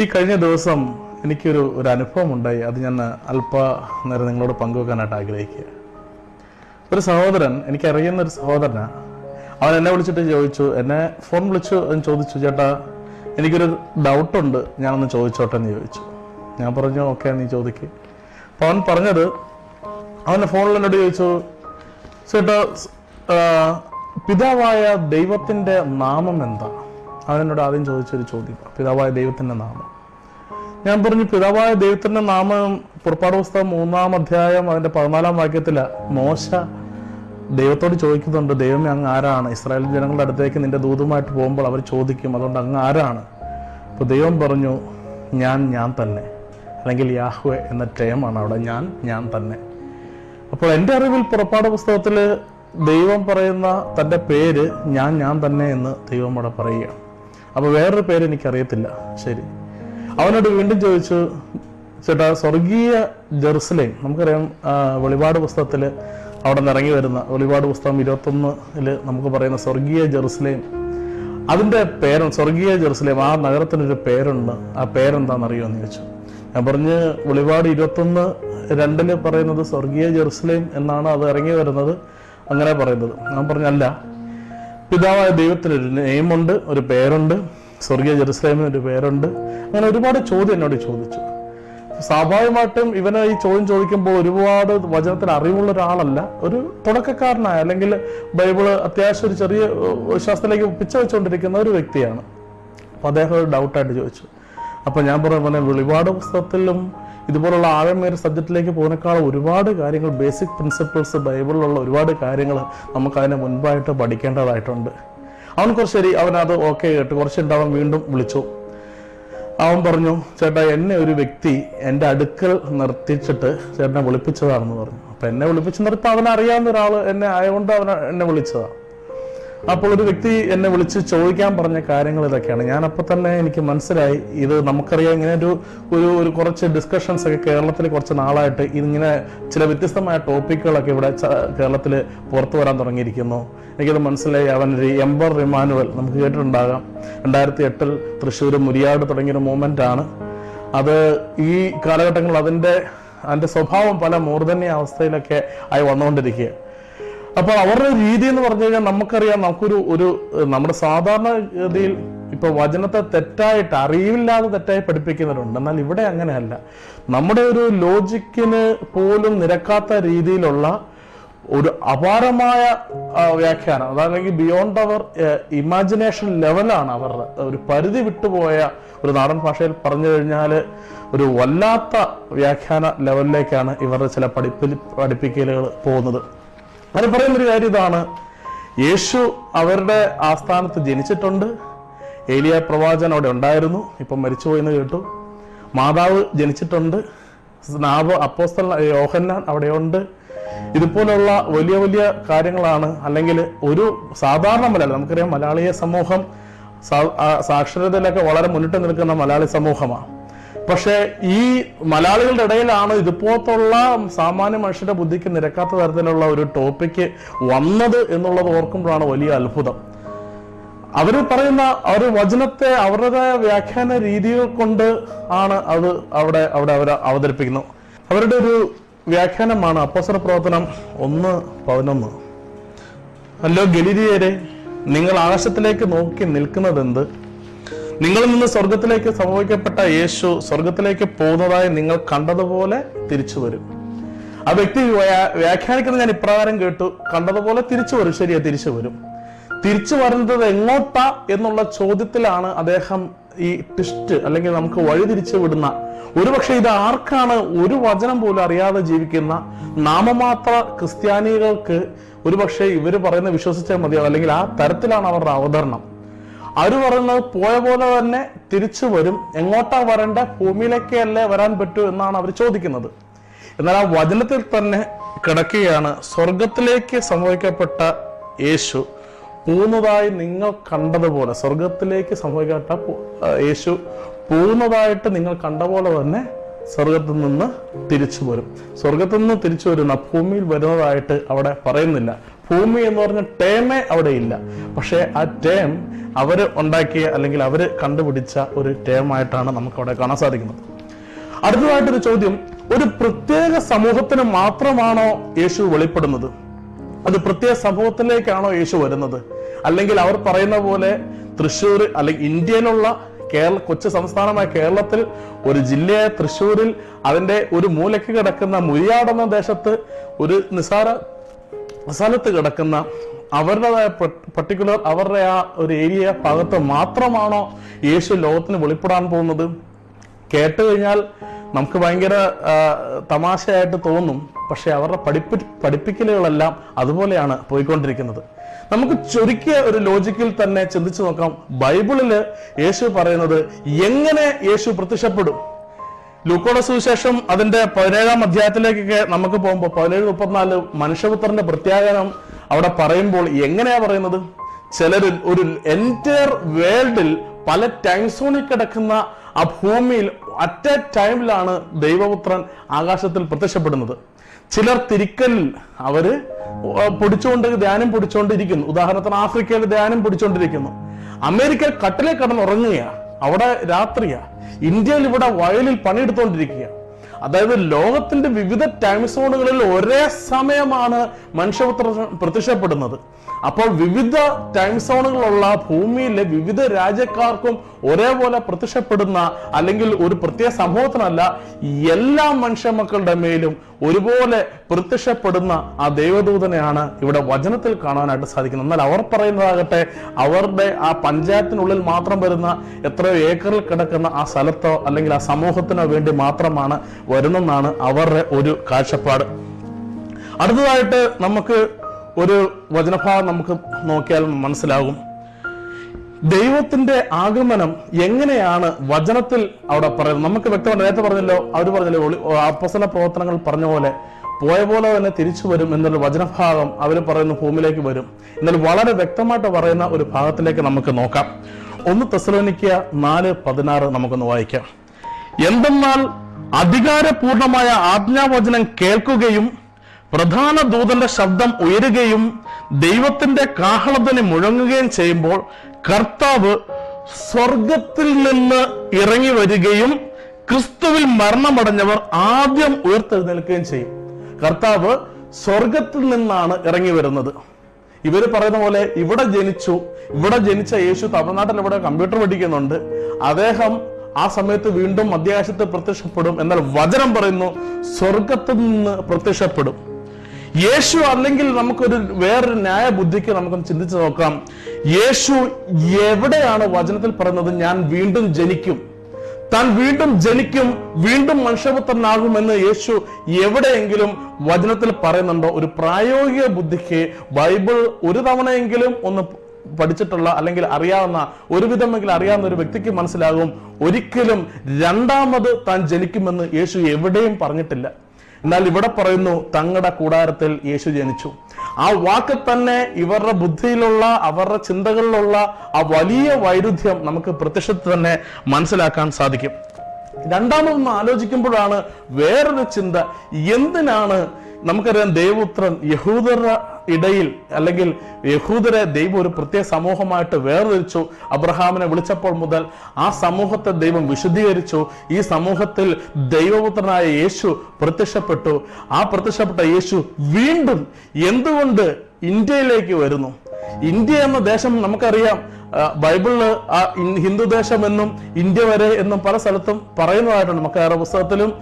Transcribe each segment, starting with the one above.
ഈ കഴിഞ്ഞ ദിവസം എനിക്കൊരു ഒരു അനുഭവം ഉണ്ടായി അത് ഞാൻ അല്പ നേരം നിങ്ങളോട് പങ്കുവെക്കാനായിട്ട് ആഗ്രഹിക്കുക. ഒരു സഹോദരൻ എനിക്കറിയുന്ന ഒരു സഹോദരനാണ് അവൻ എന്നെ വിളിച്ചിട്ട് ചോദിച്ചു എന്നെ ഫോൺ വിളിച്ചു ചോദിച്ചു ചേട്ടാ എനിക്കൊരു ഡൗട്ടുണ്ട്. ഞാനൊന്ന് ചോദിച്ചോട്ടെ എന്ന് ചോദിച്ചു. ഞാൻ പറഞ്ഞു ഓക്കെ നീ ചോദിക്ക്. അപ്പോൾ അവൻ പറഞ്ഞത് അവന്റെ ഫോണിൽ എന്നോട് ചോദിച്ചു ചേട്ടാ പിതാവായ ദൈവത്തിന്റെ നാമം എന്താ? അവൻ എന്നോട് ആദ്യം ചോദിച്ചൊരു ചോദ്യം. പിതാവായ ദൈവത്തിന്റെ നാമം. ഞാൻ പറഞ്ഞു പിതാവായ ദൈവത്തിന്റെ നാമം പുറപ്പാട് പുസ്തകം മൂന്നാം അധ്യായം അതിന്റെ പതിനാലാം വാക്യത്തിൽ മോശ ദൈവത്തോട് ചോദിക്കുന്നുണ്ട് ദൈവമേ അങ്ങ് ആരാണ്? ഇസ്രായേൽ ജനങ്ങളുടെ അടുത്തേക്ക് നിന്റെ ദൂതുമായിട്ട് പോകുമ്പോൾ അവർ ചോദിക്കും അതുകൊണ്ട് അങ്ങ് ആരാണ്? അപ്പോൾ ദൈവം പറഞ്ഞു ഞാൻ ഞാൻ തന്നെ. അല്ലെങ്കിൽ യാഹ്വെ എന്ന ടേമാണ് അവിടെ ഞാൻ ഞാൻ തന്നെ. അപ്പോൾ എന്റെ അറിവിൽ പുറപ്പാട് പുസ്തകത്തിൽ ദൈവം പറയുന്ന തന്റെ പേര് ഞാൻ ഞാൻ തന്നെ എന്ന് ദൈവം അവിടെ പറയുകയാണ്. അപ്പോൾ വേറൊരു പേര് എനിക്കറിയത്തില്ല. ശരി. അവനോട് വീണ്ടും ചോദിച്ചു ചേട്ടാ സ്വർഗീയ ജെറുസലേം നമുക്കറിയാം വെളിപാട് പുസ്തകത്തിൽ അവിടെ നിന്ന് ഇറങ്ങി വരുന്ന വെളിപാട് പുസ്തകം ഇരുപത്തൊന്നിൽ നമുക്ക് പറയുന്ന സ്വർഗീയ ജെറുസലേം. അതിന്റെ പേര് സ്വർഗീയ ജെറുസലേം ആ നഗരത്തിനൊരു പേരുണ്ട്. ആ പേരെന്താണെന്ന് എന്ന് ചോദിച്ചു. ഞാൻ പറഞ്ഞ് വെളിപാട് ഇരുപത്തൊന്ന് രണ്ടിൽ പറയുന്നത് സ്വർഗീയ ജെറുസലേം എന്നാണ് അത് ഇറങ്ങി വരുന്നത്. അങ്ങനെ പറയുന്നത്. ഞാൻ പറഞ്ഞല്ല. പിതാവായ ദൈവത്തിനൊരു നെയിമുണ്ട് ഒരു പേരുണ്ട് സ്വർഗീയ ജെറുസലേമിന് ഒരു പേരുണ്ട്. അങ്ങനെ ഒരുപാട് ചോദ്യം എന്നോട് ചോദിച്ചു. സ്വാഭാവികമായിട്ടും ഇവനെ ഈ ചോദ്യം ചോദിക്കുമ്പോൾ ഒരുപാട് വചനത്തിൽ അറിവുള്ള ഒരാളല്ല. ഒരു തുടക്കക്കാരനായ അല്ലെങ്കിൽ ബൈബിൾ അത്യാവശ്യം ഒരു ചെറിയ വിശ്വാസത്തിലേക്ക് പിച്ച വെച്ചുകൊണ്ടിരിക്കുന്ന ഒരു വ്യക്തിയാണ്. അപ്പൊ അദ്ദേഹം ഒരു ഡൗട്ടായിട്ട് ചോദിച്ചു. അപ്പൊ ഞാൻ പറഞ്ഞ പോലെ വെളിപാട് പുസ്തകത്തിലും ഇതുപോലുള്ള ആഴമേറിയ സബ്ജക്റ്റിലേക്ക് പോകുന്നേക്കാൾ ഒരുപാട് കാര്യങ്ങൾ ബേസിക് പ്രിൻസിപ്പിൾസ് ബൈബിളിലുള്ള ഒരുപാട് കാര്യങ്ങൾ നമുക്കതിനെ മുൻപായിട്ട് പഠിക്കേണ്ടതായിട്ടുണ്ട്. അവൻ കുറച്ച് ശരി അവൻ അത് ഓക്കെ കേട്ട്. കുറച്ചുണ്ട് അവൻ വീണ്ടും വിളിച്ചു. അവൻ പറഞ്ഞു ചേട്ടാ എന്നെ ഒരു വ്യക്തി എന്റെ അടുക്കൽ നിർത്തിച്ചിട്ട് ചേട്ടനെ വിളിപ്പിച്ചതാണെന്ന് പറഞ്ഞു. അപ്പം എന്നെ വിളിപ്പിച്ച് നിർത്താൻ അവനറിയാവുന്ന ഒരാൾ എന്നെ ആയതുകൊണ്ട് അവൻ എന്നെ വിളിച്ചതാണ് അപ്പോൾ ഒരു വ്യക്തി എന്നെ വിളിച്ച് ചോദിക്കാൻ പറഞ്ഞ കാര്യങ്ങൾ ഇതൊക്കെയാണ്. ഞാൻ അപ്പൊ തന്നെ എനിക്ക് മനസ്സിലായി ഇത് നമുക്കറിയാം ഇങ്ങനെ ഒരു ഒരു ഒരു കുറച്ച് ഡിസ്കഷൻസ് ഒക്കെ കേരളത്തിൽ കുറച്ച് നാളായിട്ട് ഇങ്ങനെ ചില വ്യത്യസ്തമായ ടോപ്പിക്കുകളൊക്കെ ഇവിടെ കേരളത്തിൽ പുറത്തു വരാൻ തുടങ്ങിയിരിക്കുന്നു. എനിക്കത് മനസ്സിലായി. അവൻ ഒരു എംബർ റിമാനുവൽ നമുക്ക് കേട്ടിട്ടുണ്ടാകാം. രണ്ടായിരത്തി എട്ടിൽ തൃശ്ശൂർ മുരിയാട് തുടങ്ങിയൊരു മൂവ്മെന്റ് ആണ്. അത് ഈ കാലഘട്ടങ്ങളിൽ അതിന്റെ അതിന്റെ സ്വഭാവം പല മൂർധന്യ അവസ്ഥയിലൊക്കെ ആയി വന്നുകൊണ്ടിരിക്കുക അപ്പോൾ അവരുടെ രീതി എന്ന് പറഞ്ഞു കഴിഞ്ഞാൽ നമുക്കറിയാം നമുക്കൊരു ഒരു നമ്മുടെ സാധാരണ ഗതിയിൽ ഇപ്പൊ വചനത്തെ തെറ്റായിട്ട് അറിവില്ലാതെ തെറ്റായി പഠിപ്പിക്കുന്നവരുണ്ട്. എന്നാൽ ഇവിടെ അങ്ങനെയല്ല. നമ്മുടെ ഒരു ലോജിക്കിന് പോലും നിരക്കാത്ത രീതിയിലുള്ള ഒരു അപാരമായ വ്യാഖ്യാനം അതല്ലെങ്കിൽ ബിയോണ്ട് അവർ ഇമാജിനേഷൻ ലെവലാണ് അവരുടെ ഒരു പരിധി വിട്ടുപോയ ഒരു നാടൻ ഭാഷയിൽ പറഞ്ഞു കഴിഞ്ഞാൽ ഒരു വല്ലാത്ത വ്യാഖ്യാന ലെവലിലേക്കാണ് ഇവരുടെ ചില പഠിപ്പിൽ പഠിപ്പിക്കലുകൾ പോകുന്നത്. അവർ പറയുന്നൊരു കാര്യം ഇതാണ്. യേശു അവരുടെ ആസ്ഥാനത്ത് ജനിച്ചിട്ടുണ്ട്. ഏലിയ പ്രവാചകൻ അവിടെ ഉണ്ടായിരുന്നു. ഇപ്പം മരിച്ചുപോയെന്ന് കേട്ടു. മാതാവ് ജനിച്ചിട്ടുണ്ട്. സ്നാവ് അപ്പോസ്തൽ യോഹന്നാൻ അവിടെയുണ്ട്. ഇതുപോലുള്ള വലിയ വലിയ കാര്യങ്ങളാണ്. അല്ലെങ്കിൽ ഒരു സാധാരണ മലയാളി നമുക്കറിയാം മലയാളിയ സമൂഹം സാക്ഷരതയിലൊക്കെ വളരെ മുന്നിട്ട് നിൽക്കുന്ന മലയാളി സമൂഹമാണ്. പക്ഷേ ഈ മലയാളികളുടെ ഇടയിലാണ് ഇതുപോലത്തുള്ള സാമാന്യ മനുഷ്യരുടെ ബുദ്ധിക്ക് നിരക്കാത്ത തരത്തിലുള്ള ഒരു ടോപ്പിക്ക് വന്നത് എന്നുള്ളത് ഓർക്കുമ്പോഴാണ് വലിയ അത്ഭുതം. അവർ പറയുന്ന ഒരു വചനത്തെ അവരുടെ വ്യാഖ്യാന രീതികൾ കൊണ്ട് ആണ് അത് അവിടെ അവിടെ അവർ അവതരിപ്പിക്കുന്നത് അവരുടെ ഒരു വ്യാഖ്യാനമാണ് അപ്പോസര പ്രവർത്തനം ഒന്ന് പതിനൊന്ന്. അല്ലോ ഗലിരിയരെ നിങ്ങൾ ആകാശത്തിലേക്ക് നോക്കി നിൽക്കുന്നതെന്ത്? നിങ്ങളിൽ നിന്ന് സ്വർഗത്തിലേക്ക് സംഭവിക്കപ്പെട്ട യേശു സ്വർഗത്തിലേക്ക് പോകുന്നതായി നിങ്ങൾ കണ്ടതുപോലെ തിരിച്ചു വരും. ആ വ്യക്തി വ്യാ- വ്യാഖ്യാനിക്കുന്നത് ഞാൻ ഇപ്രകാരം കേട്ടു. കണ്ടതുപോലെ തിരിച്ചു വരും. ശരിയാ തിരിച്ചു വരും. തിരിച്ചു വരുന്നത് എങ്ങോട്ടാ എന്നുള്ള ചോദ്യത്തിലാണ് അദ്ദേഹം ഈ ട്വിസ്റ്റ് അല്ലെങ്കിൽ നമുക്ക് വഴിതിരിച്ചു വിടുന്ന. ഒരുപക്ഷെ ഇത് ആർക്കാണ് ഒരു വചനം പോലും അറിയാതെ ജീവിക്കുന്ന നാമമാത്ര ക്രിസ്ത്യാനികൾക്ക് ഒരുപക്ഷെ ഇവർ പറയുന്ന വിശ്വസിച്ചാൽ മതിയാവും. അല്ലെങ്കിൽ ആ തരത്തിലാണ് അവരുടെ അവതരണം. അവർ പറയുന്നത് പോയ പോലെ തന്നെ തിരിച്ചു വരും. എങ്ങോട്ടാ വരേണ്ട? ഭൂമിയിലേക്കല്ലേ വരാൻ പറ്റൂ എന്നാണ് അവർ ചോദിക്കുന്നത്. എന്നാൽ ആ വചനത്തിൽ തന്നെ കിടക്കുകയാണ്. സ്വർഗത്തിലേക്ക് സംഭവിക്കപ്പെട്ട യേശു പോകുന്നതായി നിങ്ങൾ കണ്ടതുപോലെ സ്വർഗത്തിലേക്ക് സംഭവിക്കപ്പെട്ട യേശു പോകുന്നതായിട്ട് നിങ്ങൾ കണ്ട പോലെ തന്നെ സ്വർഗത്തിൽ നിന്ന് തിരിച്ചു വരും. സ്വർഗത്തിൽ നിന്ന് തിരിച്ചു വരുന്ന ഭൂമിയിൽ വരുന്നതായിട്ട് അവിടെ പറയുന്നില്ല. ഭൂമി എന്ന് പറഞ്ഞ ടേമേ അവിടെ ഇല്ല. പക്ഷേ ആ ടേം അവർ ഉണ്ടാക്കിയ അല്ലെങ്കിൽ അവർ കണ്ടുപിടിച്ച ഒരു ടേം ആയിട്ടാണ് നമുക്ക് അവിടെ കാണാൻ സാധിക്കുന്നത്. അടുത്തതായിട്ടൊരു ചോദ്യം ഒരു പ്രത്യേക സമൂഹത്തിന് മാത്രമാണോ യേശു വെളിപ്പെടുന്നത്? അത് പ്രത്യേക സമൂഹത്തിലേക്കാണോ യേശു വരുന്നത്? അല്ലെങ്കിൽ അവർ പറയുന്ന പോലെ തൃശ്ശൂർ അല്ലെങ്കിൽ ഇന്ത്യയിലുള്ള കേരള കൊച്ചു സംസ്ഥാനമായ കേരളത്തിൽ ഒരു ജില്ലയായ തൃശ്ശൂരിൽ അതിന്റെ ഒരു മൂലയ്ക്ക് കിടക്കുന്ന മുരിയാടെന്ന ദേശത്ത് ഒരു നിസാര സ്ഥലത്ത് കിടക്കുന്ന അവരുടേതായ പർട്ടിക്കുലർ അവരുടെ ആ ഒരു ഏരിയ ഭാഗത്ത് മാത്രമാണോ യേശു ലോകത്തിന് വെളിപ്പെടാൻ പോകുന്നത്? കേട്ട് കഴിഞ്ഞാൽ നമുക്ക് ഭയങ്കര തമാശയായിട്ട് തോന്നും. പക്ഷെ അവരുടെ പഠിപ്പി പഠിപ്പിക്കലുകളെല്ലാം അതുപോലെയാണ് പോയിക്കൊണ്ടിരിക്കുന്നത്. നമുക്ക് ചുരുക്കിയ ഒരു ലോജിക്കിൽ തന്നെ ചിന്തിച്ചു നോക്കാം. ബൈബിളിൽ യേശു പറയുന്നത് എങ്ങനെ യേശു പ്രത്യക്ഷപ്പെടും? ലൂക്കോടെ സുവിശേഷം അതിന്റെ പതിനേഴാം അധ്യായത്തിലേക്കൊക്കെ നമുക്ക് പോകുമ്പോൾ പതിനേഴ് മുപ്പത്തിനാല് മനുഷ്യപുത്രന്റെ പ്രത്യാഗനം അവിടെ പറയുമ്പോൾ എങ്ങനെയാ പറയുന്നത്? ചിലരിൽ ഒരു എന്റയർ വേൾഡിൽ പല ടൈം സോണിൽ കിടക്കുന്ന ആ ഭൂമിയിൽ അറ്റ് എ ടൈമിലാണ് ദൈവപുത്രൻ ആകാശത്തിൽ പ്രത്യക്ഷപ്പെടുന്നത്. ചിലർ തിരിക്കലിൽ അവർ പൊടിച്ചുകൊണ്ട് ധ്യാനം പൊടിച്ചുകൊണ്ടിരിക്കുന്നു. ഉദാഹരണത്തിന് ആഫ്രിക്കയിൽ ധ്യാനം പൊടിച്ചുകൊണ്ടിരിക്കുന്നു. അമേരിക്കയിൽ കട്ടിലെ കിടന്നുറങ്ങുകയാ അവിടെ രാത്രിയാ. ഇന്ത്യയിൽ ഇവിടെ വയലിൽ പണിയെടുത്തുകൊണ്ടിരിക്കുക അതായത് ലോകത്തിന്റെ വിവിധ ടൈം സോണുകളിൽ ഒരേ സമയമാണ് മനുഷ്യപുത്ര പ്രത്യക്ഷപ്പെടുന്നത്. അപ്പോൾ വിവിധ ടൈം സോണുകളുള്ള ഭൂമിയിലെ വിവിധ രാജ്യക്കാർക്കും ഒരേപോലെ പ്രത്യക്ഷപ്പെടുന്ന അല്ലെങ്കിൽ ഒരു പ്രത്യേക സമൂഹത്തിനല്ല എല്ലാ മനുഷ്യ മക്കളുടെ മേലും ഒരുപോലെ പ്രത്യക്ഷപ്പെടുന്ന ആ ദൈവദൂതനെയാണ് ഇവിടെ വചനത്തിൽ കാണാനായിട്ട് സാധിക്കുന്നത്. എന്നാൽ അവർ പറയുന്നതാകട്ടെ അവരുടെ ആ പഞ്ചായത്തിനുള്ളിൽ മാത്രം വരുന്ന എത്രയോ ഏക്കറിൽ കിടക്കുന്ന ആ സ്ഥലത്തോ അല്ലെങ്കിൽ ആ സമൂഹത്തിനോ വേണ്ടി മാത്രമാണ് വരുന്നെന്നാണ് അവരുടെ ഒരു കാഴ്ചപ്പാട്. അടുത്തതായിട്ട് നമുക്ക് ഒരു വചനഭാവം നമുക്ക് നോക്കിയാൽ മനസ്സിലാകും. ദൈവത്തിന്റെ ആഗമനം എങ്ങനെയാണ് വചനത്തിൽ അവിടെ പറയുന്നത്? നമുക്ക് വ്യക്തമാണ് നേരത്തെ പറഞ്ഞല്ലോ അവർ പറഞ്ഞല്ലോ അപ്പസല പ്രവർത്തനങ്ങൾ പറഞ്ഞ പോലെ പോയ പോലെ തന്നെ തിരിച്ചു വരും എന്നൊരു വചനഭാഗം അവർ പറയുന്ന ഭൂമിയിലേക്ക് വരും. എന്നാൽ വളരെ വ്യക്തമായിട്ട് പറയുന്ന ഒരു ഭാഗത്തിലേക്ക് നമുക്ക് നോക്കാം. ഒന്ന് തെസലോനിക്ക നാല് പതിനാറ് നമുക്കൊന്ന് വായിക്കാം. എന്തെന്നാൽ അധികാരപൂർണമായ ആജ്ഞാവചനം കേൾക്കുകയും പ്രധാന ദൂതന്റെ ശബ്ദം ഉയരുകയും ദൈവത്തിന്റെ കാഹളത്തിന് മുഴങ്ങുകയും ചെയ്യുമ്പോൾ കർത്താവ് സ്വർഗത്തിൽ നിന്ന് ഇറങ്ങി വരികയും ക്രിസ്തുവിൽ മരണമടഞ്ഞവർ ആദ്യം ഉയർത്തെഴുന്നേൽക്കുകയും ചെയ്യും. കർത്താവ് സ്വർഗത്തിൽ നിന്നാണ് ഇറങ്ങി വരുന്നത്. ഇവർ പറയുന്ന പോലെ ഇവിടെ ജനിച്ചു ഇവിടെ ജനിച്ച യേശു തമിഴ്നാട്ടിൽ ഇവിടെ കമ്പ്യൂട്ടർ പഠിക്കുന്നുണ്ട്. അദ്ദേഹം ആ സമയത്ത് വീണ്ടും മധ്യാകാശത്ത് പ്രത്യക്ഷപ്പെടും. എന്നാൽ വചനം പറയുന്നു സ്വർഗത്തിൽ നിന്ന് പ്രത്യക്ഷപ്പെടും. യേശു അല്ലെങ്കിൽ നമുക്കൊരു വേറൊരു ന്യായ ബുദ്ധിക്ക് നമുക്ക് ചിന്തിച്ചു നോക്കാം. യേശു എവിടെയാണ് വചനത്തിൽ പറയുന്നത്? ഞാൻ വീണ്ടും ജനിക്കും. താൻ വീണ്ടും ജനിക്കും വീണ്ടും മനുഷ്യപുത്രനാകുമെന്ന് യേശു എവിടെയെങ്കിലും വചനത്തിൽ പറയുന്നുണ്ടോ? ഒരു പ്രായോഗിക ബുദ്ധിക്ക് ബൈബിൾ ഒരു തവണയെങ്കിലും ഒന്ന് പഠിച്ചിട്ടുള്ള അല്ലെങ്കിൽ അറിയാവുന്ന ഒരുവിധമെങ്കിലും അറിയാവുന്ന ഒരു വ്യക്തിക്ക് മനസ്സിലാകും ഒരിക്കലും രണ്ടാമത് താൻ ജനിക്കുമെന്ന് യേശു എവിടെയും പറഞ്ഞിട്ടില്ല. എന്നാൽ ഇവിടെ പറയുന്നു തങ്ങളുടെ കൂടാരത്തിൽ യേശു ജനിച്ചു. ആ വാക്ക് തന്നെ ഇവരുടെ ബുദ്ധിയിലുള്ള അവരുടെ ചിന്തകളിലുള്ള ആ വലിയ വൈരുദ്ധ്യം നമുക്ക് പ്രത്യക്ഷത്തിൽ തന്നെ മനസ്സിലാക്കാൻ സാധിക്കും. രണ്ടാമതൊന്ന് ആലോചിക്കുമ്പോഴാണ് വേറൊരു ചിന്ത എന്തിനാണ് നമുക്കറിയാം ദേവപുത്രൻ യഹൂദരുടെ ഇടയിൽ അല്ലെങ്കിൽ യഹൂദരെ ദൈവം ഒരു പ്രത്യേക സമൂഹമായിട്ട് വേർതിരിച്ചു. അബ്രഹാമിനെ വിളിച്ചപ്പോൾ മുതൽ ആ സമൂഹത്തെ ദൈവം വിശദീകരിച്ചു ഈ സമൂഹത്തിൽ ദൈവപുത്രനായ യേശു പ്രത്യക്ഷപ്പെട്ടു. ആ പ്രത്യക്ഷപ്പെട്ട യേശു വീണ്ടും എന്തുകൊണ്ട് ഇന്ത്യയിലേക്ക് വരുന്നു? ഇന്ത്യ എന്ന ദേശം നമുക്കറിയാം. ബൈബിളിൽ ആ ഹിന്ദു ദേശം എന്നും ഇന്ത്യ വരെ എന്നും പല സ്ഥലത്തും പറയുന്നതായിട്ടുണ്ട്. നമുക്ക് ഏറെ പുസ്തകത്തിലും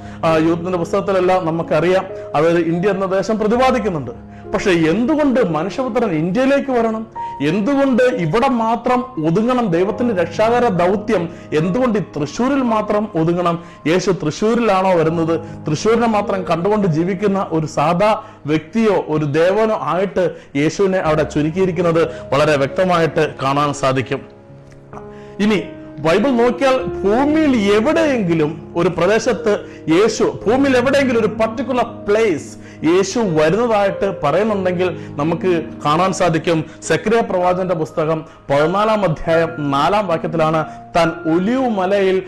യൂത്തിന്റെ പുസ്തകത്തിലെല്ലാം നമുക്കറിയാം. അതായത് ഇന്ത്യ എന്ന ദേശം പ്രതിപാദിക്കുന്നുണ്ട്. പക്ഷെ എന്തുകൊണ്ട് മനുഷ്യപുത്രൻ ഇന്ത്യയിലേക്ക് വരണം? എന്തുകൊണ്ട് ഇവിടെ മാത്രം ഒതുങ്ങണം ദൈവത്തിന്റെ രക്ഷാകര ദൗത്യം? എന്തുകൊണ്ട് ഈ തൃശ്ശൂരിൽ മാത്രം ഒതുങ്ങണം? യേശു തൃശ്ശൂരിലാണോ വരുന്നത്? തൃശ്ശൂരിനെ മാത്രം കണ്ടുകൊണ്ട് ജീവിക്കുന്ന ഒരു സാധാ വ്യക്തിയോ ഒരു ദേവനോ ആയിട്ട് യേശുവിനെ അവിടെ ചുരുക്കിയിരിക്കുന്നത് വളരെ വ്യക്തമായിട്ട് കാണാൻ സാധിക്കും. ഇനി ബൈബിൾ നോക്കിയാൽ ഭൂമിയിൽ എവിടെയെങ്കിലും ഒരു പ്രദേശത്ത് യേശു ഭൂമിയിൽ എവിടെയെങ്കിലും ഒരു പർട്ടിക്കുലർ പ്ലേസ് യേശു വരുന്നതായിട്ട് പറയുന്നുണ്ടെങ്കിൽ നമുക്ക് കാണാൻ സാധിക്കും. സക്രിയ പ്രവാചന്റെ പുസ്തകം പതിനാലാം അധ്യായം നാലാം വാക്യത്തിലാണ് താൻ ഒലിവ് മലയിൽ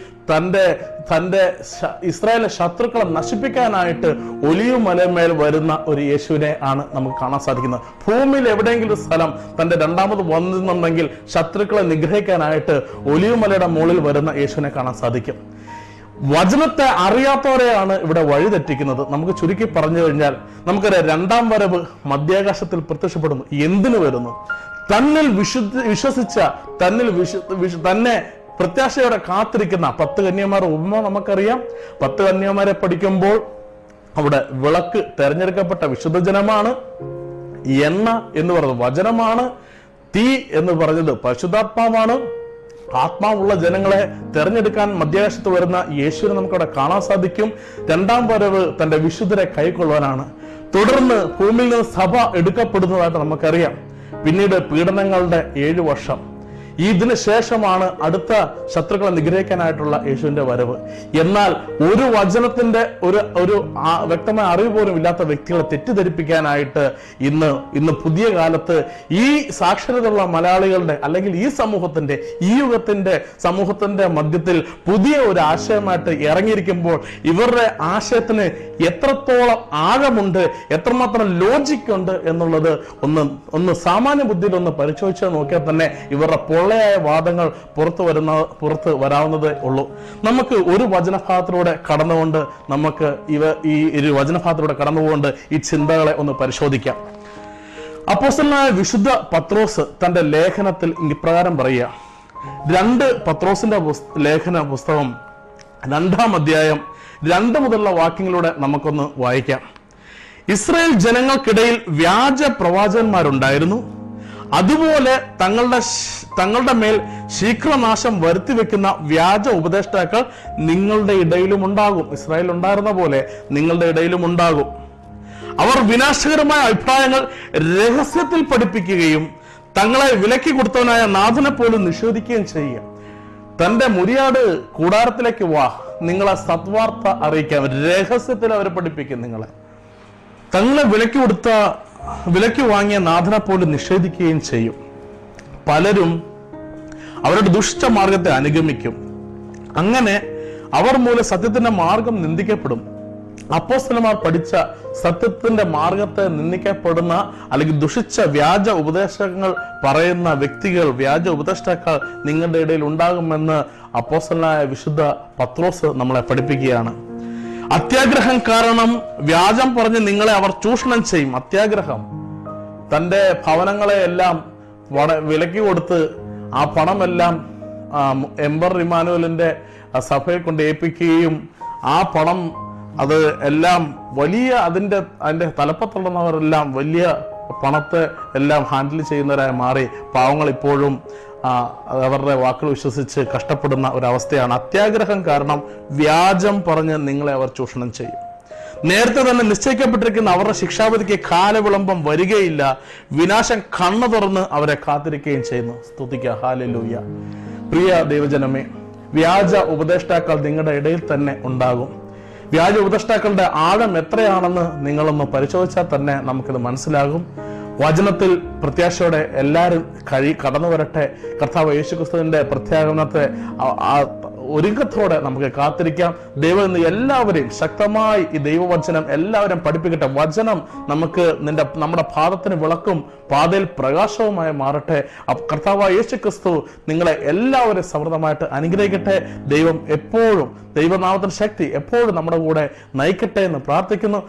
തന്റെ ശ- ഇസ്രായേലിലെ ശത്രുക്കളെ നശിപ്പിക്കാനായിട്ട് ഒലിയും മലമേൽ വരുന്ന ഒരു യേശുവിനെ ആണ് നമുക്ക് കാണാൻ സാധിക്കുന്നത്. ഭൂമിയിൽ എവിടെയെങ്കിലും സ്ഥലം തന്റെ രണ്ടാമത് വന്നിരുന്നുണ്ടെങ്കിൽ ശത്രുക്കളെ നിഗ്രഹിക്കാനായിട്ട് ഒലിയും മലയുടെ മുകളിൽ വരുന്ന യേശുവിനെ കാണാൻ സാധിക്കും. വചനത്തെ അറിയാത്തവരെയാണ് ഇവിടെ വഴിതെറ്റിക്കുന്നത് നമുക്ക് ചുരുക്കി പറഞ്ഞു കഴിഞ്ഞാൽ നമുക്കറിയാം രണ്ടാം വരവ് മധ്യാകാശത്തിൽ പ്രത്യക്ഷപ്പെടുന്നു. എന്തിനു വരുന്നു? തന്നിൽ വിശുദ്ധ വിശ്വസിച്ച തന്നിൽ വിശു- തന്നെ പ്രത്യാശയോടെ കാത്തിരിക്കുന്ന പത്ത് കന്യാമാരുടെ ഉപമ നമുക്കറിയാം. പത്ത് കന്യമാരെ പഠിക്കുമ്പോൾ അവിടെ വിളക്ക് തെരഞ്ഞെടുക്കപ്പെട്ട വിശുദ്ധജനമാണ് എണ്ണ എന്ന് പറയുന്നത് വചനമാണ്. തീ എന്ന് പറഞ്ഞത് പരിശുദ്ധാത്മാവാണ്. ആത്മാവുള്ള ജനങ്ങളെ തെരഞ്ഞെടുക്കാൻ മധ്യാകാശത്ത് വരുന്ന യേശുവിനെ നമുക്കവിടെ കാണാൻ സാധിക്കും. രണ്ടാം വരവ് തന്റെ വിശുദ്ധരെ കൈക്കൊള്ളുവാനാണ്. തുടർന്ന് ഭൂമിയിൽ നിന്ന് സഭ എടുക്കപ്പെടുന്നതായിട്ട് നമുക്കറിയാം. പിന്നീട് പീഡനങ്ങളുടെ ഏഴു വർഷം. ഇതിന് ശേഷമാണ് അടുത്ത ശത്രുക്കളെ നിഗ്രഹിക്കാനായിട്ടുള്ള യേശുവിന്റെ വരവ്. എന്നാൽ ഒരു വചനത്തിന്റെ ഒരു ഒരു വ്യക്തമായ അറിവ് പോലും ഇല്ലാത്ത വ്യക്തികളെ തെറ്റിദ്ധരിപ്പിക്കാനായിട്ട് ഇന്ന് ഇന്ന് പുതിയ കാലത്ത് ഈ സാക്ഷരതയുള്ള മലയാളികളുടെ അല്ലെങ്കിൽ ഈ സമൂഹത്തിന്റെ ഈ യുഗത്തിന്റെ സമൂഹത്തിന്റെ മധ്യത്തിൽ പുതിയ ഒരു ആശയമായിട്ട് ഇറങ്ങിയിരിക്കുമ്പോൾ ഇവരുടെ ആശയത്തിന് എത്രത്തോളം ആഴമുണ്ട് എത്രമാത്രം ലോജിക് ഉണ്ട് എന്നുള്ളത് ഒന്ന് ഒന്ന് സാമാന്യ ബുദ്ധിയിൽ ഒന്ന് പരിശോധിച്ച് നോക്കിയാൽ തന്നെ ഇവരുടെ പൊള്ളയായ വാദങ്ങൾ പുറത്തു വരുന്ന പുറത്ത് വരാവുന്നതേ ഉള്ളൂ. നമുക്ക് ഒരു വചനഭാഗത്തിലൂടെ കടന്നുകൊണ്ട് നമുക്ക് ഇവ ഈ ഒരു വചനഭാഗത്തിലൂടെ കടന്നുകൊണ്ട് ഈ ചിന്തകളെ ഒന്ന് പരിശോധിക്കാം. അപ്പോസ്റ്റലായ വിശുദ്ധ പത്രോസ് തന്റെ ലേഖനത്തിൽ ഇപ്രകാരം പറയുക. രണ്ട് പത്രോസിന്റെ ലേഖന പുസ്തകം രണ്ടാം അധ്യായം രണ്ട് മുതലുള്ള വാക്യങ്ങളിലൂടെ നമുക്കൊന്ന് വായിക്കാം. ഇസ്രായേൽ ജനങ്ങൾക്കിടയിൽ വ്യാജ പ്രവാചകന്മാരുണ്ടായിരുന്നു. അതുപോലെ തങ്ങളുടെ തങ്ങളുടെ മേൽ ശീഘ്രനാശം വരുത്തി വെക്കുന്ന വ്യാജ ഉപദേഷ്ടാക്കൾ നിങ്ങളുടെ ഇടയിലും ഉണ്ടാകും. ഇസ്രായേൽ ഉണ്ടായിരുന്ന പോലെ നിങ്ങളുടെ ഇടയിലും ഉണ്ടാകും. അവർ വിനാശകരമായ അഭിപ്രായങ്ങൾ രഹസ്യത്തിൽ പഠിപ്പിക്കുകയും തങ്ങളെ വിലക്കി കൊടുത്തവനായ നാഥനെ പോലും നിഷേധിക്കുകയും ചെയ്യുക. തന്റെ മുരിയാട് കൂടാരത്തിലേക്ക് വാ. നിങ്ങളെ സത്വാർത്ത അറിയിക്കാം രഹസ്യത്തിൽ അവരെ പഠിപ്പിക്കും നിങ്ങളെ. തങ്ങളെ വിലക്കി കൊടുത്ത വിലക്ക് വാങ്ങിയ നാഥനെ പോലും നിഷേധിക്കുകയും ചെയ്യും. പലരും അവരുടെ ദുഷ്ടമാർഗത്തെ അനുഗമിക്കും. അങ്ങനെ അവർ മൂലം സത്യത്തിന്റെ മാർഗം നിന്ദിക്കപ്പെടും. അപ്പോസ്തലന്മാർ പഠിച്ച സത്യത്തിന്റെ മാർഗത്തെ നിന്ദിക്കപ്പെടുന്ന അല്ലെങ്കിൽ ദുഷിച്ച വ്യാജ ഉപദേശങ്ങൾ പറയുന്ന വ്യക്തികൾ വ്യാജ ഉപദേഷ്ടാക്കൾ നിങ്ങളുടെ ഇടയിൽ ഉണ്ടാകുമെന്ന് അപ്പോസ്തലനായ വിശുദ്ധ പത്രോസ് നമ്മളെ പഠിപ്പിക്കുകയാണ്. അത്യാഗ്രഹം കാരണം വ്യാജം പറഞ്ഞ് നിങ്ങളെ അവർ ചൂഷണം ചെയ്യും. അത്യാഗ്രഹം. തന്റെ ഭവനങ്ങളെ എല്ലാം വിലക്കി കൊടുത്ത് ആ പണമെല്ലാം എംബർ ഇമാനുവലിന്റെ സഭയെ കൊണ്ട് ഏൽപ്പിക്കുകയും ആ പണം അത് എല്ലാം വലിയ അതിന്റെ അതിന്റെ തലപ്പത്തുള്ളവരെല്ലാം വലിയ പണത്തെ എല്ലാം ഹാൻഡിൽ ചെയ്യുന്നവരായി മാറി. പാവങ്ങൾ ഇപ്പോഴും അവരുടെ വാക്കുകൾ വിശ്വസിച്ച് കഷ്ടപ്പെടുന്ന ഒരവസ്ഥയാണ് അത്യാഗ്രഹം കാരണം വ്യാജം പറഞ്ഞ് നിങ്ങളെ അവർ ചൂഷണം ചെയ്യും. നേരത്തെ തന്നെ നിശ്ചയിക്കപ്പെട്ടിരിക്കുന്ന അവരുടെ ശിക്ഷാവിധിക്ക് കാലവിളംബം വരികയില്ല. വിനാശം കണ്ണു തുറന്ന് അവരെ കാത്തിരിക്കുകയും ചെയ്യുന്നു. സ്തുതിക്ക. ഹാലലൂയ പ്രിയ ദൈവജനമേ വ്യാജ ഉപദേഷ്ടാക്കൾ നിങ്ങളുടെ ഇടയിൽ തന്നെ ഉണ്ടാകും. വ്യാജ ഉപദേഷ്ടാക്കളുടെ ആഴം എത്രയാണെന്ന് നിങ്ങളൊന്ന് പരിശോധിച്ചാൽ തന്നെ നമുക്കിത് മനസ്സിലാകും. വചനത്തിൽ പ്രത്യാശയോടെ എല്ലാവരും കഴി കടന്നു വരട്ടെ. കർത്താവ് യേശുക്രിസ്തുവിന്റെ പ്രത്യാഗമനത്തെ ഒരുക്കത്തോടെ നമുക്ക് കാത്തിരിക്കാം. ദൈവം ഇന്ന് എല്ലാവരെയും ശക്തമായി ഈ ദൈവവചനം എല്ലാവരും പഠിപ്പിക്കട്ടെ. വചനം നമുക്ക് നിന്റെ നമ്മുടെ പാദത്തിന് വിളക്കും പാതയിൽ പ്രകാശവുമായി മാറട്ടെ. കർത്താവ് യേശു ക്രിസ്തു നിങ്ങളെ എല്ലാവരെയും സമൃദ്ധമായിട്ട് അനുഗ്രഹിക്കട്ടെ. ദൈവം എപ്പോഴും ദൈവനാമത്തിന് ശക്തി എപ്പോഴും നമ്മുടെ കൂടെ നയിക്കട്ടെ എന്ന് പ്രാർത്ഥിക്കുന്നു.